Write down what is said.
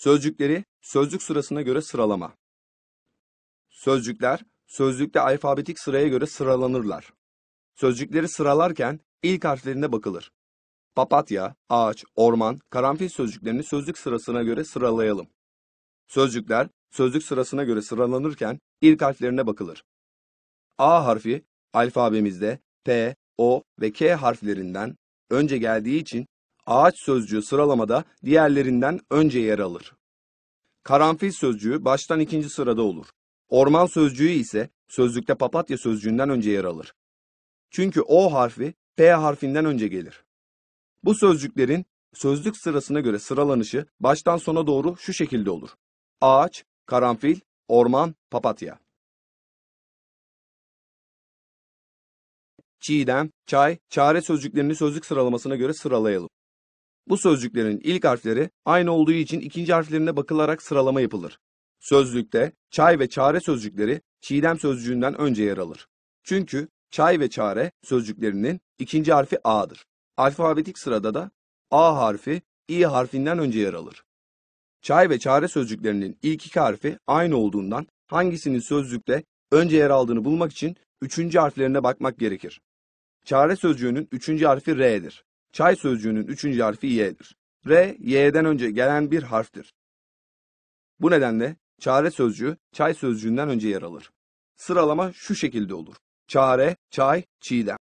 Sözcükleri sözcük sırasına göre sıralama. Sözcükler sözlükte alfabetik sıraya göre sıralanırlar. Sözcükleri sıralarken ilk harflerine bakılır. Papatya, ağaç, orman, karanfil sözcüklerini sözlük sırasına göre sıralayalım. Sözcükler sözlük sırasına göre sıralanırken ilk harflerine bakılır. A harfi alfabemizde P, O ve K harflerinden önce geldiği için ağaç sözcüğü sıralamada diğerlerinden önce yer alır. Karanfil sözcüğü baştan ikinci sırada olur. Orman sözcüğü ise sözlükte papatya sözcüğünden önce yer alır. Çünkü O harfi P harfinden önce gelir. Bu sözcüklerin sözlük sırasına göre sıralanışı baştan sona doğru şu şekilde olur. Ağaç, karanfil, orman, papatya. Çiğdem, çay, çare sözcüklerini sözlük sıralamasına göre sıralayalım. Bu sözcüklerin ilk harfleri aynı olduğu için ikinci harflerine bakılarak sıralama yapılır. Sözlükte çay ve çare sözcükleri çiğdem sözcüğünden önce yer alır. Çünkü çay ve çare sözcüklerinin ikinci harfi A'dır. Alfabetik sırada da A harfi İ harfinden önce yer alır. Çay ve çare sözcüklerinin ilk iki harfi aynı olduğundan hangisinin sözlükte önce yer aldığını bulmak için üçüncü harflerine bakmak gerekir. Çare sözcüğünün üçüncü harfi R'dir. Çay sözcüğünün üçüncü harfi Y'dir. R, Y'den önce gelen bir harftir. Bu nedenle çare sözcüğü çay sözcüğünden önce yer alır. Sıralama şu şekilde olur. Çare, çay, çiğdem.